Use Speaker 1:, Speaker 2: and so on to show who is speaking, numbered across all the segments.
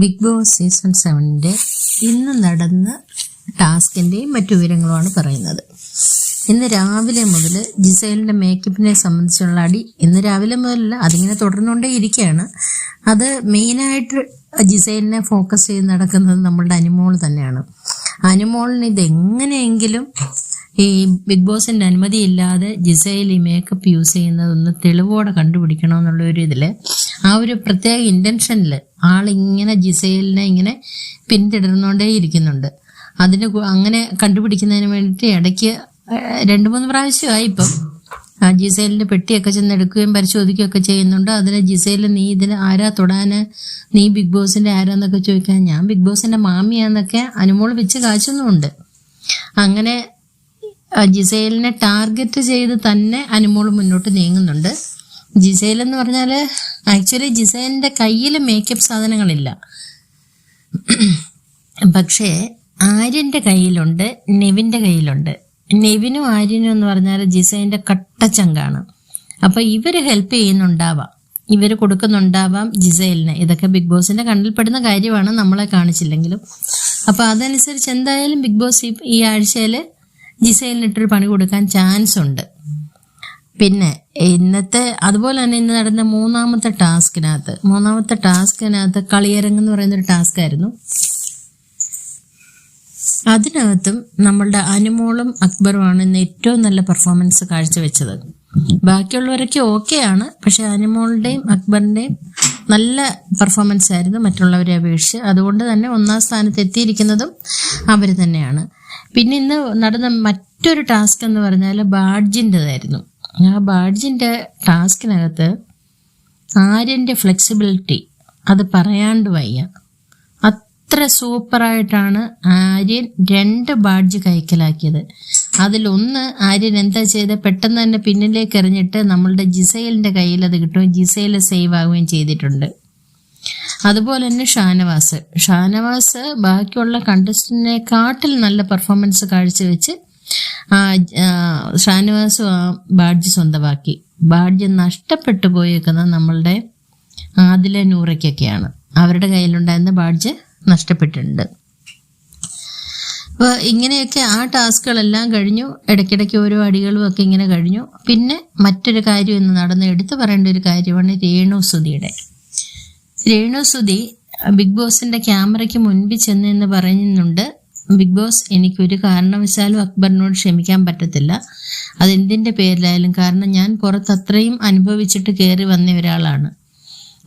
Speaker 1: Big boss season സെവനിന്റെ ഇന്ന് നടന്ന ടാസ്കിന്റെയും മറ്റു വിവരങ്ങളുമാണ് പറയുന്നത്. ഇന്ന് രാവിലെ മുതൽ ജിസൈലിന്റെ മേക്കപ്പിനെ സംബന്ധിച്ചുള്ള അടി ഇന്ന് രാവിലെ മുതലല്ല അതിങ്ങനെ തുടർന്നുകൊണ്ടേ ഇരിക്കുകയാണ് അത് മെയിനായിട്ട് ജിസൈലിനെ ഫോക്കസ് ചെയ്ത് നടക്കുന്നത് നമ്മളുടെ അനുമോൾ തന്നെയാണ്. അനുമോളിന് ഇതെങ്ങനെയെങ്കിലും ഈ ബിഗ് ബോസിന്റെ അനുമതിയില്ലാതെ ജിസൈൽ ഈ മേക്കപ്പ് യൂസ് ചെയ്യുന്നതൊന്ന് തെളിവോടെ കണ്ടുപിടിക്കണം എന്നുള്ള ഒരു ഇതിൽ ആ ഒരു പ്രത്യേക ഇന്റൻഷനിൽ ആളിങ്ങനെ ജിസൈലിനെ ഇങ്ങനെ പിന്തുടർന്നുകൊണ്ടേ ഇരിക്കുന്നുണ്ട്. അതിന് അങ്ങനെ കണ്ടുപിടിക്കുന്നതിന് വേണ്ടിയിട്ട് ഇടയ്ക്ക് രണ്ടു മൂന്ന് പ്രാവശ്യമായി ഇപ്പം. ജിസൈലിന്റെ പെട്ടിയൊക്കെ ചെന്ന് എടുക്കുകയും പരിശോധിക്കുകയും ഒക്കെ ചെയ്യുന്നുണ്ട്. അതിന് ജിസൈൽ നീ ഇതിന് ആരാ തൊടാന്? നീ ബിഗ് ബോസിന്റെ ആരാന്നൊക്കെ ചോദിക്കാൻ ഞാൻ ബിഗ് ബോസിന്റെ മാമിയാന്നൊക്കെ അനുമോൾ വെച്ച് കാച്ചുന്നുമുണ്ട് അങ്ങനെ ജിസൈലിനെ ടാർഗറ്റ് ചെയ്ത് തന്നെ അനുമോൾ മുന്നോട്ട് നീങ്ങുന്നുണ്ട്. ജിസൈൽ എന്ന് പറഞ്ഞാൽ ആക്ച്വലി ജിസൈലിന്റെ കയ്യിൽ മേക്കപ്പ് സാധനങ്ങളില്ല. പക്ഷേ ആര്യന്റെ കയ്യിലുണ്ട് നെവിന്റെ കയ്യിലുണ്ട്. നെവിനും ആര്യനും എന്ന് പറഞ്ഞാൽ ജിസൈന്റെ കട്ടച്ചങ്കാണ് അപ്പോൾ ഇവർ ഹെൽപ്പ് ചെയ്യുന്നുണ്ടാവാം. ഇവർ കൊടുക്കുന്നുണ്ടാവാം ജിസൈലിന്. ഇതൊക്കെ ബിഗ് ബോസിന്റെ കണ്ണിൽപ്പെടുന്ന കാര്യമാണ് നമ്മളെ കാണിച്ചില്ലെങ്കിലും. അപ്പോൾ അതനുസരിച്ച് എന്തായാലും ബിഗ് ബോസ് ഈ- ആഴ്ചയിൽ ജിസൈലിന് ഇട്ടൊരു പണി കൊടുക്കാൻ ചാൻസ് ഉണ്ട് പിന്നെ ഇന്നത്തെ അതുപോലെ തന്നെ ഇന്ന് നടന്ന മൂന്നാമത്തെ ടാസ്കിനകത്ത് മൂന്നാമത്തെ ടാസ്കിനകത്ത് കളിയരങ്ങ് എന്ന് പറയുന്ന ഒരു ടാസ്ക് ആയിരുന്നു അതിനകത്തും നമ്മളുടെ അനുമോളും അക്ബറുമാണ് ഇന്ന് ഏറ്റവും നല്ല പെർഫോമൻസ് കാഴ്ചവെച്ചത്. ബാക്കിയുള്ളവരൊക്കെ ഓക്കെയാണ് പക്ഷെ അനുമോളുടെയും അക്ബറിന്റെയും നല്ല പെർഫോമൻസ് ആയിരുന്നു മറ്റുള്ളവരെ അപേക്ഷിച്ച്. അതുകൊണ്ട് തന്നെ ഒന്നാം സ്ഥാനത്ത് എത്തിയിരിക്കുന്നതും അവർ തന്നെയാണ്. പിന്നെ ഇന്ന് നടന്ന മറ്റൊരു ടാസ്ക് എന്ന് പറഞ്ഞാൽ ബാഡ്ജിന്റെതായിരുന്നു ആ ബാഡ്ജിന്റെ ടാസ്കിനകത്ത് ആര്യന്റെ ഫ്ലെക്സിബിലിറ്റി അത് പറയാണ്ട് വയ്യ. അത്ര സൂപ്പറായിട്ടാണ് ആര്യൻ രണ്ട് ബാഡ്ജ് കൈക്കലാക്കിയത്. അതിലൊന്ന് ആര്യൻ എന്താ ചെയ്ത്? പെട്ടെന്ന് തന്നെ പിന്നിലേക്ക് എറിഞ്ഞിട്ട് നമ്മളുടെ ജിസൈലിന്റെ കയ്യിൽ അത് കിട്ടുകയും ജിസൈൽ സേവ് ആവുകയും ചെയ്തിട്ടുണ്ട്. അതുപോലെ തന്നെ ഷാനവാസ്. ഷാനവാസ് ബാക്കിയുള്ള കണ്ടസ്റ്റന്റിനെക്കാട്ടിൽ നല്ല പെർഫോമൻസ് കാഴ്ചവെച്ച് ഷാനവാസ് ആ ബാഡ്ജ് സ്വന്തമാക്കി. ബാഡ്ജ് നഷ്ടപ്പെട്ടു പോയേക്കുന്നത് നമ്മളുടെ ആദില നൂറയ്ക്കൊക്കെയാണ്. അവരുടെ കയ്യിലുണ്ടായിരുന്ന ബാഡ്ജ് നഷ്ടപ്പെട്ടിട്ടുണ്ട്. അപ്പോൾ ഇങ്ങനെയൊക്കെ ആ ടാസ്കുകളെല്ലാം കഴിഞ്ഞു. ഇടയ്ക്കിടയ്ക്ക് ഓരോ അടികളും ഒക്കെ ഇങ്ങനെ കഴിഞ്ഞു. പിന്നെ മറ്റൊരു കാര്യം ഇന്ന് നടന്ന് എടുത്തു പറയേണ്ട ഒരു കാര്യമാണ് രേണു സുധിയുടെ. രേണു സുധി ബിഗ് ബോസിന്റെ ക്യാമറയ്ക്ക് മുൻപിൽ ചെന്ന് എന്ന് പറയുന്നുണ്ട്. ബിഗ് ബോസ് എനിക്കൊരു കാരണവശാലും അക്ബറിനോട് ക്ഷമിക്കാൻ പറ്റത്തില്ല. അതെന്തിന്റെ പേരിലായാലും കാരണം ഞാൻ പുറത്ത് അത്രയും അനുഭവിച്ചിട്ട് കയറി വന്ന ഒരാളാണ്.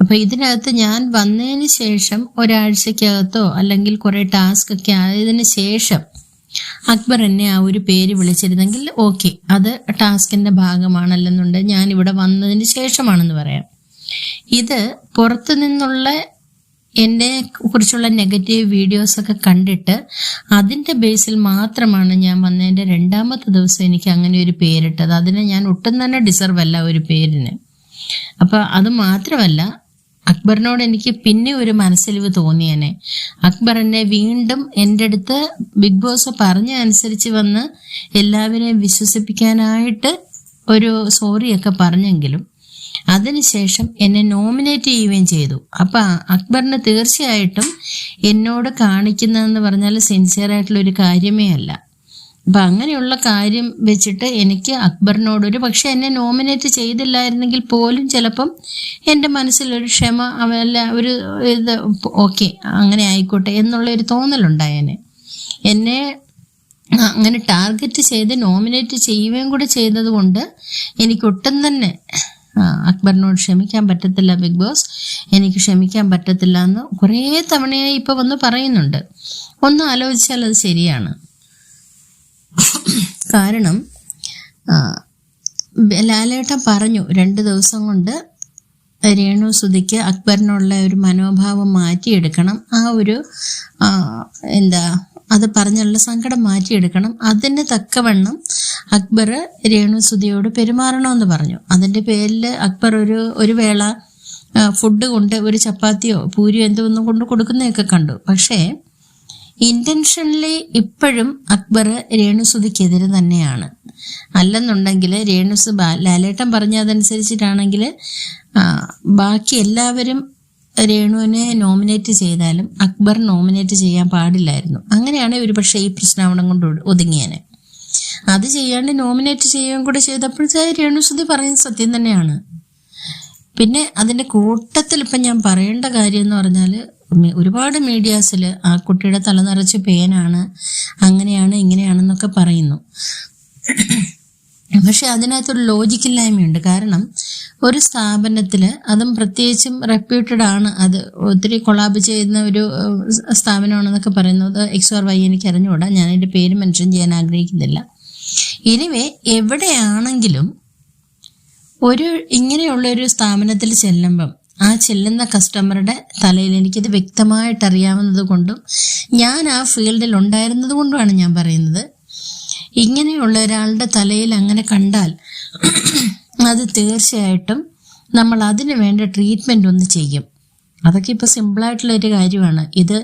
Speaker 1: അപ്പൊ ഇതിനകത്ത് ഞാൻ വന്നതിന് ശേഷം ഒരാഴ്ചക്കകത്തോ അല്ലെങ്കിൽ കുറേ ടാസ്ക് ഒക്കെ ആയതിനു ശേഷം അക്ബർ എന്നെ ആ ഒരു പേര് വിളിച്ചിരുന്നെങ്കിൽ ഓക്കെ അത് ടാസ്കിന്റെ ഭാഗമാണല്ലെന്നുണ്ട് ഞാൻ ഇവിടെ വന്നതിന് ശേഷമാണെന്ന് പറയാം. ഇത് പുറത്തു നിന്നുള്ള എന്നെ കുറിച്ചുള്ള നെഗറ്റീവ് വീഡിയോസ് ഒക്കെ കണ്ടിട്ട് അതിന്റെ ബേസിൽ മാത്രമാണ് ഞാൻ വന്നതിന്റെ രണ്ടാമത്തെ ദിവസം എനിക്ക് അങ്ങനെ ഒരു പേരിട്ടത്. അതിനെ ഞാൻ ഒട്ടും തന്നെ ഡിസർവ് അല്ല ഒരു പേരിന്. അപ്പൊ അത് മാത്രമല്ല അക്ബറിനോട് എനിക്ക് പിന്നെ ഒരു മനസ്സിലിവ് തോന്നിയനെ. അക്ബർ എന്നെ വീണ്ടും എന്റെ അടുത്ത് ബിഗ് ബോസ് പറഞ്ഞ അനുസരിച്ച് വന്ന് എല്ലാവരെയും വിശ്വസിപ്പിക്കാനായിട്ട് ഒരു സോറിയൊക്കെ പറഞ്ഞെങ്കിലും അതിനുശേഷം എന്നെ നോമിനേറ്റ് ചെയ്യുകയും ചെയ്തു. അപ്പൊ അക്ബറിന് തീർച്ചയായിട്ടും എന്നോട് കാണിക്കുന്നതെന്ന് പറഞ്ഞാൽ സിൻസിയർ ആയിട്ടുള്ള ഒരു കാര്യമേ അല്ല. അപ്പൊ അങ്ങനെയുള്ള കാര്യം വെച്ചിട്ട് എനിക്ക് അക്ബറിനോട് ഒരു പക്ഷെ എന്നെ നോമിനേറ്റ് ചെയ്തില്ലായിരുന്നെങ്കിൽ പോലും ചിലപ്പം എന്റെ മനസ്സിലൊരു ക്ഷമ അവല്ല ഒരു ഇത് ഓക്കെ അങ്ങനെ ആയിക്കോട്ടെ എന്നുള്ള ഒരു തോന്നലുണ്ടായേനെ. എന്നെ അങ്ങനെ ടാർഗറ്റ് ചെയ്ത് നോമിനേറ്റ് ചെയ്യുകയും കൂടെ ചെയ്തത് കൊണ്ട് എനിക്ക് ഒട്ടും തന്നെ അക്ബറിനോട് ക്ഷമിക്കാൻ പറ്റത്തില്ല ബിഗ് ബോസ്. എനിക്ക് ക്ഷമിക്കാൻ പറ്റത്തില്ല എന്ന് കുറേ തവണയായി ഇപ്പൊ വന്ന് പറയുന്നുണ്ട്. ഒന്ന് ആലോചിച്ചാൽ അത് ശരിയാണ്. കാരണം ലാലേട്ടൻ പറഞ്ഞു രണ്ട് ദിവസം കൊണ്ട് രേണു സുധിക്ക് അക്ബറിനുള്ള ഒരു മനോഭാവം മാറ്റിയെടുക്കണം. ആ ഒരു എന്താ അത് പറഞ്ഞുള്ള സങ്കടം മാറ്റിയെടുക്കണം. അതിന് തക്കവണ്ണം അക്ബർ രേണുസുതിയോട് പെരുമാറണമെന്ന് പറഞ്ഞു. അതിന്റെ പേരിൽ അക്ബർ ഒരു ഒരു വേള ഫുഡ് കൊണ്ട് ഒരു ചപ്പാത്തിയോ പൂരിയോ എന്തോ ഒന്നും കൊണ്ട് കൊടുക്കുന്നതൊക്കെ കണ്ടു. പക്ഷേ ഇന്റൻഷനലി ഇപ്പോഴും അക്ബർ രേണുസുതിക്കെതിരെ തന്നെയാണ്. അല്ലെന്നുണ്ടെങ്കിൽ രേണുസു ലാലേട്ടൻ പറഞ്ഞതനുസരിച്ചിട്ടാണെങ്കിൽ ബാക്കി എല്ലാവരും രേണുവിനെ നോമിനേറ്റ് ചെയ്താലും അക്ബർ നോമിനേറ്റ് ചെയ്യാൻ പാടില്ലായിരുന്നു. അങ്ങനെയാണ് ഒരു പക്ഷേ ഈ പ്രശ്നാവണം കൊണ്ട് ഒതുങ്ങിയത് അത് ചെയ്യാണ്ട് നോമിനേറ്റ് ചെയ്യുകയും കൂടെ ചെയ്തപ്പോഴത്തെ രേണുസുതി പറയുന്നത് സത്യം തന്നെയാണ്. പിന്നെ അതിന്റെ കൂട്ടത്തിൽ ഇപ്പം ഞാൻ പറയേണ്ട കാര്യം എന്ന് പറഞ്ഞാൽ ഒരുപാട് മീഡിയാസിൽ ആ കുട്ടിയുടെ തല നിറച്ച് പേനാണ് അങ്ങനെയാണ് ഇങ്ങനെയാണെന്നൊക്കെ പറയുന്നു. പക്ഷെ അതിനകത്തൊരു ലോജിക്കില്ലായ്മയുണ്ട് കാരണം ഒരു സ്ഥാപനത്തിൽ അതും പ്രത്യേകിച്ചും റെപ്യൂട്ടഡ് ആണ്. അത് ഒത്തിരി കൊളാബ് ചെയ്യുന്ന ഒരു സ്ഥാപനമാണെന്നൊക്കെ പറയുന്നത് എക്സ് ആർ വൈ എനിക്ക് അറിഞ്ഞുകൂടാ ഞാൻ അതിന്റെ പേര് മെൻഷൻ ചെയ്യാൻ ആഗ്രഹിക്കുന്നില്ല. ഇനിവേ എവിടെയാണെങ്കിലും ഒരു ഇങ്ങനെയുള്ള ഒരു സ്ഥാപനത്തിൽ ചെല്ലുമ്പം ആ ചെല്ലുന്ന കസ്റ്റമറുടെ തലയിൽ എനിക്കിത് വ്യക്തമായിട്ട് അറിയാവുന്നത് കൊണ്ടും ഞാൻ ആ ഫീൽഡിൽ ഉണ്ടായിരുന്നത് കൊണ്ടുമാണ് ഞാൻ പറയുന്നത്. ഇങ്ങനെയുള്ള ഒരാളുടെ തലയിൽ അങ്ങനെ കണ്ടാൽ അത് തീർച്ചയായിട്ടും നമ്മൾ അതിന് വേണ്ട ട്രീറ്റ്മെന്റ് ഒന്ന് ചെയ്യും. അതൊക്കെ ഇപ്പോൾ സിമ്പിളായിട്ടുള്ള ഒരു കാര്യമാണ്. ഇത്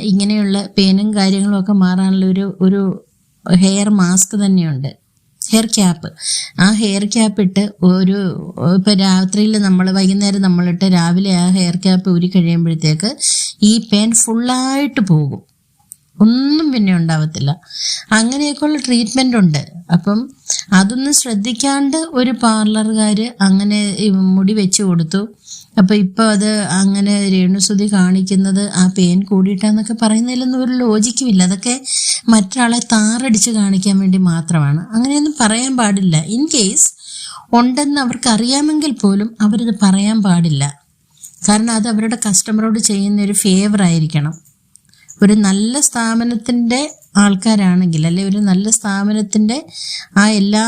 Speaker 1: ഇങ്ങനെയുള്ള പേനും കാര്യങ്ങളും ഒക്കെ മാറാനുള്ള ഒരു ഒരു ഹെയർ മാസ്ക് തന്നെയുണ്ട്. ഹെയർ ക്യാപ്പ് ആ ഹെയർ ക്യാപ്പ് ഇട്ട് ഒരു ഇപ്പം രാത്രിയിൽ നമ്മൾ വൈകുന്നേരം നമ്മളിട്ട് രാവിലെ ആ ഹെയർ ക്യാപ്പ് ഊരി കഴിയുമ്പോഴത്തേക്ക് ഈ പേൻ ഫുള്ളായിട്ട് പോകും. ഒന്നും പിന്നെ ഉണ്ടാവത്തില്ല. അങ്ങനെയൊക്കെയുള്ള ട്രീറ്റ്മെന്റ് ഉണ്ട്. അപ്പം അതൊന്നും ശ്രദ്ധിക്കാണ്ട് ഒരു പാർലറുകാർ അങ്ങനെ മുടി വെച്ച് കൊടുത്തു. അപ്പം ഇപ്പോൾ അത് അങ്ങനെ രേണുസുതി കാണിക്കുന്നത് ആ പെയിൻ കൂടിയിട്ടാന്നൊക്കെ പറയുന്നതിലൊന്നും ഒരു ലോജിക്കുമില്ല അതൊക്കെ മറ്റൊരാളെ താറടിച്ച് കാണിക്കാൻ വേണ്ടി മാത്രമാണ്. അങ്ങനെയൊന്നും പറയാൻ പാടില്ല. ഇൻ കേസ് ഉണ്ടെന്ന് അവർക്ക് അറിയാമെങ്കിൽ പോലും അവരിത് പറയാൻ പാടില്ല. കാരണം അത് അവരുടെ കസ്റ്റമറോട് ചെയ്യുന്ന ഒരു ഫേവർ ആയിരിക്കണം. ഒരു നല്ല സ്ഥാപനത്തിന്റെ ആൾക്കാരാണെങ്കിൽ അല്ലെ ഒരു നല്ല സ്ഥാപനത്തിന്റെ ആ എല്ലാ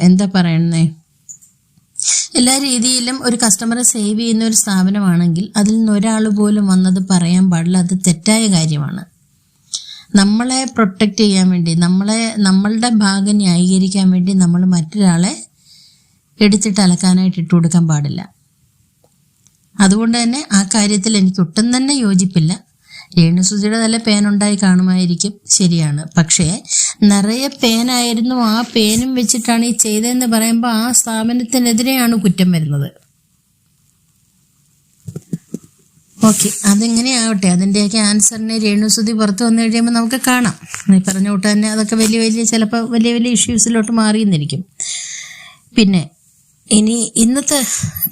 Speaker 1: എന്താ പറയണേ എല്ലാ രീതിയിലും ഒരു കസ്റ്റമറെ സേവ് ചെയ്യുന്ന ഒരു സ്ഥാപനമാണെങ്കിൽ അതിൽ നിന്ന് ഒരാൾ പോലും വന്നത് പറയാൻ പാടില്ല. അത് തെറ്റായ കാര്യമാണ്. നമ്മളെ പ്രൊട്ടക്റ്റ് ചെയ്യാൻ വേണ്ടി നമ്മളെ നമ്മളുടെ ഭാഗം ന്യായീകരിക്കാൻ വേണ്ടി നമ്മൾ മറ്റൊരാളെ എടുത്തിട്ട് അലക്കാനായിട്ട് ഇട്ട് കൊടുക്കാൻ പാടില്ല. അതുകൊണ്ട് തന്നെ ആ കാര്യത്തിൽ എനിക്ക് ഒട്ടും തന്നെ യോജിപ്പില്ല. രേണുസുതിയുടെ നല്ല പേനുണ്ടായി കാണുമായിരിക്കും. ശരിയാണ്. പക്ഷേ നിറയെ പേനായിരുന്നു ആ പേനും വെച്ചിട്ടാണ് ഈ ചെയ്തതെന്ന് പറയുമ്പോൾ ആ സ്ഥാപനത്തിനെതിരെയാണ് കുറ്റം വരുന്നത്. ഓക്കെ അതെങ്ങനെ ആവട്ടെ? അതിന്റെയൊക്കെ ആൻസറിനെ രേണുസുതി പുറത്ത് വന്നു കഴിയുമ്പോൾ നമുക്ക് കാണാം. ഈ പറഞ്ഞ കൂട്ട് തന്നെ അതൊക്കെ വലിയ വലിയ ചിലപ്പോൾ വലിയ വലിയ ഇഷ്യൂസിലോട്ട് മാറിയെന്നിരിക്കും. പിന്നെ ഇനി ഇന്നത്തെ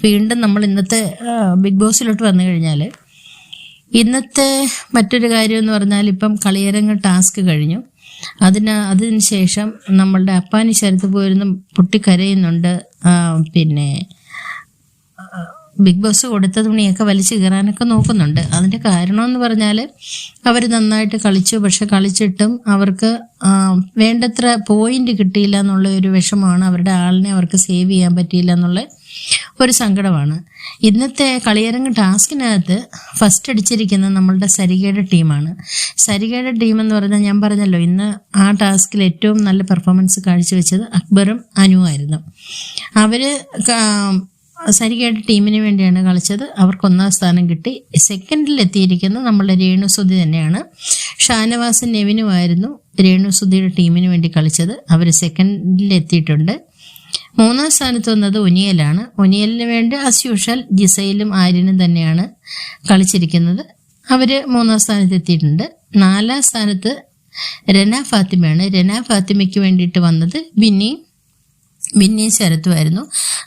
Speaker 1: വീണ്ടും നമ്മൾ ഇന്നത്തെ ബിഗ് ബോസിലോട്ട് വന്നു കഴിഞ്ഞാൽ ഇന്നത്തെ മറ്റൊരു കാര്യം എന്ന് പറഞ്ഞാൽ ഇപ്പം കളിയരങ്ങ് ടാസ്ക് കഴിഞ്ഞു. അതിന് അതിന് ശേഷം നമ്മളുടെ അപ്പാനി ശരത്ത് പോയിരുന്ന് പൊട്ടിക്കരയുന്നുണ്ട്. പിന്നെ ബിഗ് ബോസ് കൊടുത്ത തുണിയൊക്കെ വലിച്ചു കയറാനൊക്കെ നോക്കുന്നുണ്ട്. അതിന്റെ കാരണം എന്ന് പറഞ്ഞാൽ അവർ നന്നായിട്ട് കളിച്ചു. പക്ഷെ കളിച്ചിട്ടും അവർക്ക് വേണ്ടത്ര പോയിന്റ് കിട്ടിയില്ല എന്നുള്ള ഒരു വിഷമമാണ് അവരുടെ ആളിനെ അവർക്ക് സേവ് ചെയ്യാൻ പറ്റിയില്ല എന്നുള്ള ഒരു സങ്കടമാണ്. ഇന്നത്തെ കളിയരങ്ങ് ടാസ്കിനകത്ത് ഫസ്റ്റ് അടിച്ചിരിക്കുന്നത് നമ്മളുടെ സരികയുടെ ടീമാണ്. സരികയുടെ ടീം എന്ന് പറഞ്ഞാൽ ഞാൻ പറഞ്ഞല്ലോ ഇന്ന് ആ ടാസ്കിൽ ഏറ്റവും നല്ല പെർഫോമൻസ് കാഴ്ചവെച്ചത് അക്ബറും അനുവായിരുന്നു അവർ ക- സരികയുടെ ടീമിന് വേണ്ടിയാണ് കളിച്ചത്. അവർക്ക് ഒന്നാം സ്ഥാനം കിട്ടി. സെക്കൻഡിൽ എത്തിയിരിക്കുന്നത് നമ്മളുടെ രേണുസുതി തന്നെയാണ്. ഷാനവാസും നെവിനുമായിരുന്നു രേണുസുതിയുടെ ടീമിന് വേണ്ടി കളിച്ചത്. അവർ സെക്കൻഡിൽ എത്തിയിട്ടുണ്ട്. മൂന്നാം സ്ഥാനത്ത് വന്നത് ഒനിയലാണ്. ഒനിയലിന് വേണ്ടി ആസ് യൂഷ്വൽ ജിസയിലും ആര്യനും തന്നെയാണ് കളിച്ചിരിക്കുന്നത്. അവർ മൂന്നാം സ്ഥാനത്ത് എത്തിയിട്ടുണ്ട്. നാലാം സ്ഥാനത്ത് രന ഫാത്തിമയാണ്. രന ഫാത്തിമയ്ക്ക് വേണ്ടിയിട്ട് വന്നത് ബിന്നി ബിന്നി ശരത്തുമായിരുന്നു.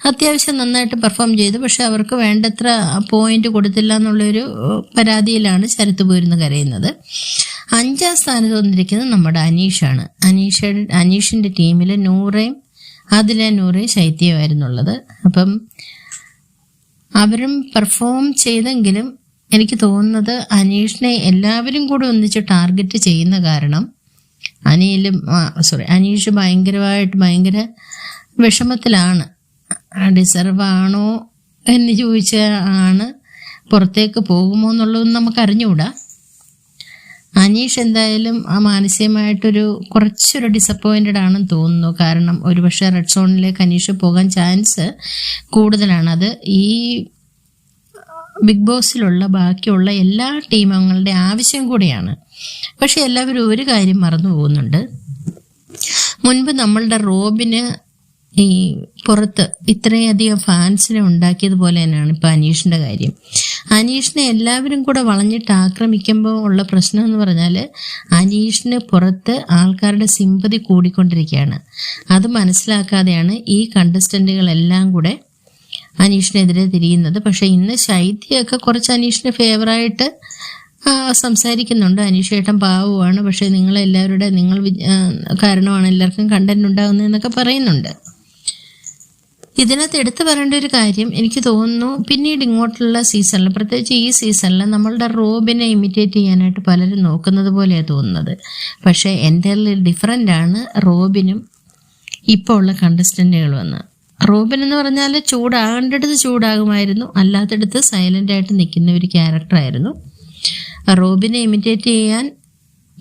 Speaker 1: അത്യാവശ്യം നന്നായിട്ട് പെർഫോം ചെയ്തു. പക്ഷെ അവർക്ക് വേണ്ടത്ര പോയിന്റ് കൊടുത്തില്ല എന്നുള്ളൊരു പരാതിയിലാണ് ശരത്ത് പോയിരുന്നു കരയുന്നത്. അഞ്ചാം സ്ഥാനത്ത് വന്നിരിക്കുന്നത് നമ്മുടെ അനീഷാണ്. അനീഷ അനീഷിന്റെ ടീമിൽ നൂറയും അതിലെ നൂറയും ശൈത്യമായിരുന്നുള്ളത്. അപ്പം അവരും പെർഫോം ചെയ്തെങ്കിലും എനിക്ക് തോന്നുന്നത് അനീഷിനെ എല്ലാവരും കൂടെ ഒന്നിച്ച് ടാർഗറ്റ് ചെയ്യുന്ന കാരണം അനിയിലും സോറി അനീഷ് ഭയങ്കരമായിട്ട് ഭയങ്കര വിഷമത്തിലാണ്. ഡിസർവ് ആണോ എന്ന് ചോദിച്ചാണ് പുറത്തേക്ക് പോകുമോ എന്നുള്ളതൊന്നും നമുക്ക് അറിഞ്ഞുകൂടാ അനീഷ് എന്തായാലും ആ മാനസികമായിട്ടൊരു കുറച്ചൊരു ഡിസപ്പോയിന്റഡ് ആണെന്ന് തോന്നുന്നു. കാരണം ഒരുപക്ഷെ റെഡ് സോണിലേക്ക് അനീഷ് പോകാൻ ചാൻസ് കൂടുതലാണ്. അത് ഈ ബിഗ് ബോസിലുള്ള ബാക്കിയുള്ള എല്ലാ ടീമങ്ങളുടെ ആവശ്യം കൂടിയാണ്. പക്ഷെ എല്ലാവരും ഒരു കാര്യം മറന്നു പോകുന്നുണ്ട്. മുൻപ് നമ്മളുടെ റോബിന് ഈ പുറത്ത് ഇത്രയധികം ഫാൻസിനെ ഉണ്ടാക്കിയതുപോലെ തന്നെയാണ് ഇപ്പൊ അനീഷിന്റെ കാര്യം. അനീഷിനെ എല്ലാവരും കൂടെ വളഞ്ഞിട്ട് ആക്രമിക്കുമ്പോൾ ഉള്ള പ്രശ്നം എന്ന് പറഞ്ഞാൽ അനീഷിന് പുറത്ത് ആൾക്കാരുടെ സിമ്പതി കൂടിക്കൊണ്ടിരിക്കുകയാണ്. അത് മനസ്സിലാക്കാതെയാണ് ഈ കണ്ടസ്റ്റന്റുകളെല്ലാം കൂടെ അനീഷിനെതിരെ തിരിയുന്നത്. പക്ഷെ ഇന്ന് ശൈത്യൊക്കെ കുറച്ച് അനീഷിന് ഫേവറായിട്ട് സംസാരിക്കുന്നുണ്ട്. അനീഷേട്ടൻ പാവമാണ് പക്ഷെ നിങ്ങളെല്ലാവരുടെ നിങ്ങൾ കാരണമാണ് എല്ലാവർക്കും കണ്ടന്റ് ഉണ്ടാകുന്നതെന്നൊക്കെ പറയുന്നുണ്ട്. ഇതിനകത്ത് എടുത്തു പറയേണ്ട ഒരു കാര്യം എനിക്ക് തോന്നുന്നു പിന്നീട് ഇങ്ങോട്ടുള്ള സീസണിൽ പ്രത്യേകിച്ച് ഈ സീസണിൽ നമ്മളുടെ റോബിനെ ഇമിറ്റേറ്റ് ചെയ്യാനായിട്ട് പലരും നോക്കുന്നത് പോലെയാണ് തോന്നുന്നത്. പക്ഷേ എന്റെ ഡിഫറന്റ് ആണ് റോബിനും ഇപ്പോൾ ഉള്ള കണ്ടസ്റ്റന്റുകൾ വന്ന്. റോബിൻ എന്ന് പറഞ്ഞാൽ ചൂടാകേണ്ടടുത്ത് ചൂടാകുമായിരുന്നു അല്ലാത്തടുത്ത് സൈലന്റ് ആയിട്ട് നിൽക്കുന്ന ഒരു ക്യാരക്ടറായിരുന്നു റോബിനെ ഇമിറ്റേറ്റ് ചെയ്യാൻ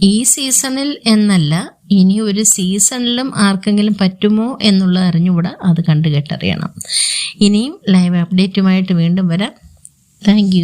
Speaker 1: ഈ സീസണിൽ എന്നല്ല ഇനി ഒരു സീസണിലും ആർക്കെങ്കിലും പറ്റുമോ എന്നുള്ളത് അറിഞ്ഞുകൂടാ അത് കണ്ടു കേട്ടറിയണം. ഇനിയും ലൈവ് അപ്ഡേറ്റുമായിട്ട് വീണ്ടും വരാം. താങ്ക്